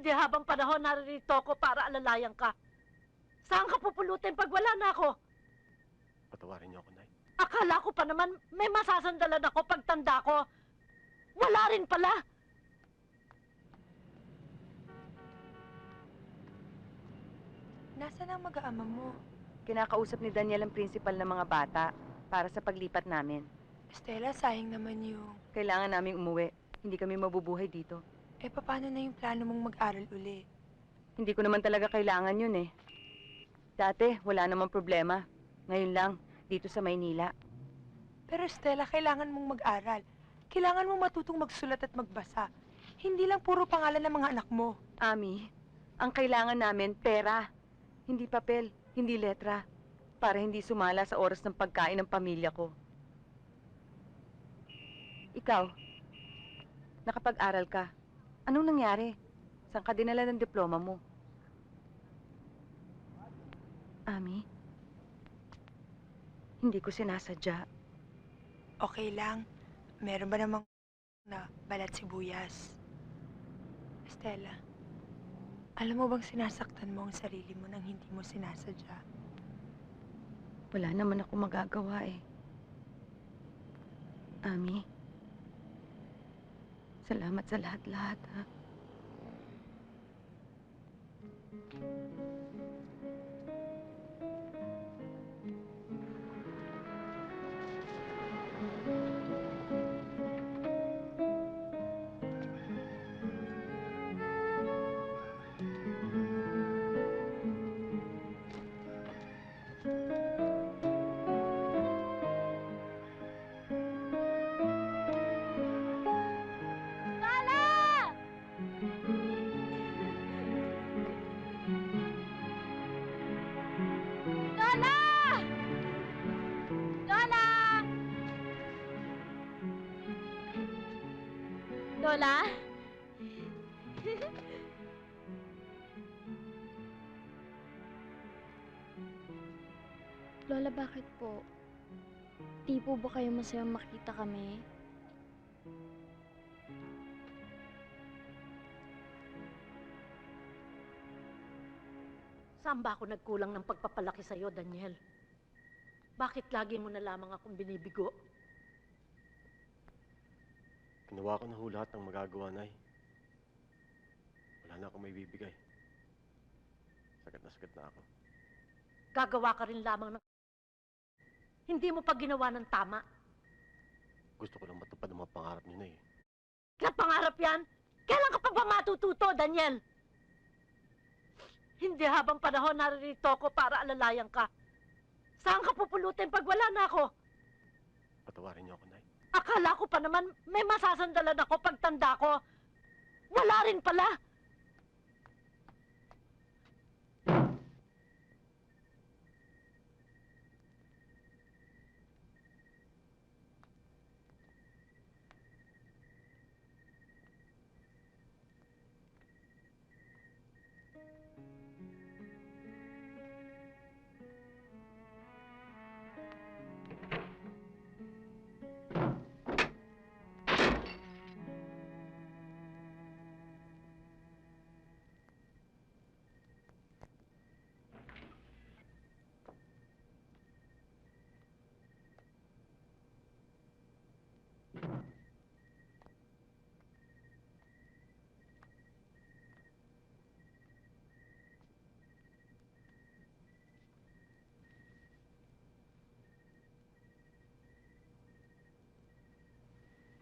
Hindi habang panahon naririto ako para alalayan ka. Saan ka pupulutin pag wala na ako? Patawarin niyo ako, Nay. Akala ko pa naman may masasandalan ako pag tanda ko. Wala rin pala. Nasaan ang mag-aama mo? Kinakausap ni Daniel ang principal ng mga bata para sa paglipat namin. Estela, sayang naman yung... Kailangan naming umuwi. Hindi kami mabubuhay dito. Eh, paano na yung plano mong mag-aral uli? Hindi ko naman talaga kailangan yun eh. Dati, wala namang problema. Ngayon lang, dito sa Maynila. Pero Estela, kailangan mong mag-aral. Kailangan mong matutong magsulat at magbasa. Hindi lang puro pangalan ng mga anak mo. Ami, ang kailangan namin, pera. Hindi papel, hindi letra. Para hindi sumala sa oras ng pagkain ng pamilya ko. Ikaw, nakapag-aral ka. Anong nangyari? Saan ka dinala ng diploma mo? Ami, hindi ko sinasadya. Okay lang. Meron ba namang na balat sibuyas? Estela, alam mo bang sinasaktan mo ang sarili mo nang hindi mo sinasadya? Wala naman ako magagawa eh. Ami, salamat sa lahat-lahat ha. Lola? Lola, bakit po? Di po ba kayo masayang makita kami? Saan ba ako nagkulang ng pagpapalaki sa'yo, Daniel? Bakit lagi mo na lamang akong binibigo? Ginawa ko na ho lahat ng magagawa, Nay. Wala na akong may bibigay. Sagat na sagat na ako. Gagawa ka rin lamang ng... Hindi mo pa ginawa ng tama. Gusto ko lang matupad ang mga pangarap niyo, Nay. Kaya pangarap yan? Kailan ka pa ba matututo, Daniel? Hindi habang panahon naririto ako para alalayan ka. Saan ka pupulutin pag wala na ako? Patawarin niyo ako, Nay. Akala ko pa naman may masasandalan ako pag tanda ko. Wala rin pala.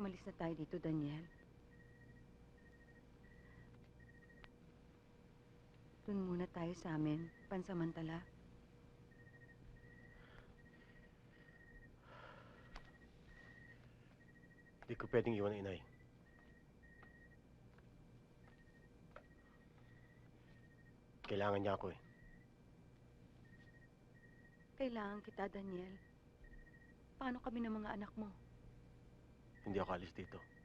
Umalis na tayo dito, Daniel. Doon muna tayo sa amin, pansamantala. Hindi ko pwedeng iwan ang inay. Kailangan niya ako eh. Kailangan kita, Daniel. Paano kami ng mga anak mo? Hindi ako alis dito.